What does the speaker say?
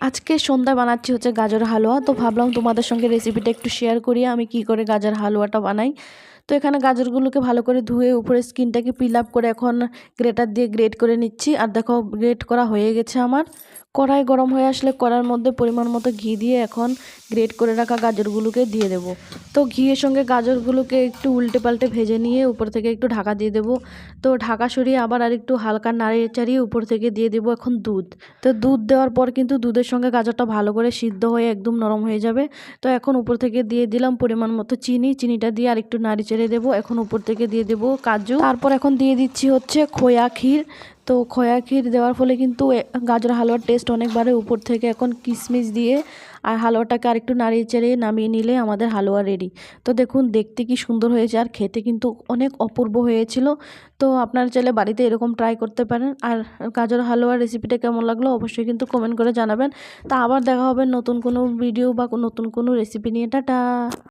আজকে সন্ধ্যায় বানাচ্ছি হচ্ছে গাজর হালুয়া। তো ভাবলাম তোমাদের সঙ্গে রেসিপিটা একটু শেয়ার করি, আমি কি করে গাজর হালুয়াটা বানাই। তো এখানে গাজরগুলোকে ভালো করে ধুয়ে উপরে স্কিনটাকে পিল আপ করে এখন গ্রেটার দিয়ে গ্রেট করে নিচ্ছি। আর দেখো গ্রেট করা হয়ে গেছে আমার। কড়াই গরম হয়ে আসলে কড়ার মধ্যে পরিমাণ মতো ঘি দিয়ে এখন গ্রেট করে রাখা গাজরগুলোকে দিয়ে দেবো। তো ঘিয়ের সঙ্গে গাজরগুলোকে একটু উল্টে পাল্টে ভেজে নিয়ে উপর থেকে একটু ঢাকা দিয়ে দেবো। তো ঢাকা সরিয়ে আবার আর একটু হালকা নাড়িয়ে চাড়িয়ে উপর থেকে দিয়ে দেবো এখন দুধ। তো দুধ দেওয়ার পর কিন্তু দুধের সঙ্গে গাজরটা ভালো করে সিদ্ধ হয়ে একদম নরম হয়ে যাবে। তো এখন উপর থেকে দিয়ে দিলাম পরিমাণ মতো চিনি। চিনিটা দিয়ে আর একটু নাড়ি চেড়ে দেবো। এখন উপর থেকে দিয়ে দেবো কাজু। তারপর এখন দিয়ে দিচ্ছি হচ্ছে খোয়া ক্ষীর। তো খোয়া ক্ষীর দেওয়ার ফলে কিন্তু গাজর হালুয়ার টেস্ট অনেক বাড়ে উপর থেকে এখন কিশমিশ দিয়ে আর হালুয়াটাকে আরেকটু নাড়িয়ে চেড়ে নামিয়ে নিলে আমাদের হালুয়া রেডি তো দেখুন, দেখতে কি সুন্দর হয়েছে আর খেতে কিন্তু অনেক অপূর্ব হয়েছিল। তো আপনারা চাইলে বাড়িতে এরকম ট্রাই করতে পারেন। আর গাজর হালুয়ার রেসিপিটা কেমন লাগল অবশ্যই কিন্তু কমেন্ট করে জানাবেন। তা আবার দেখা হবে নতুন কোনো ভিডিও বা নতুন কোনো রেসিপি নিয়ে। টাটা!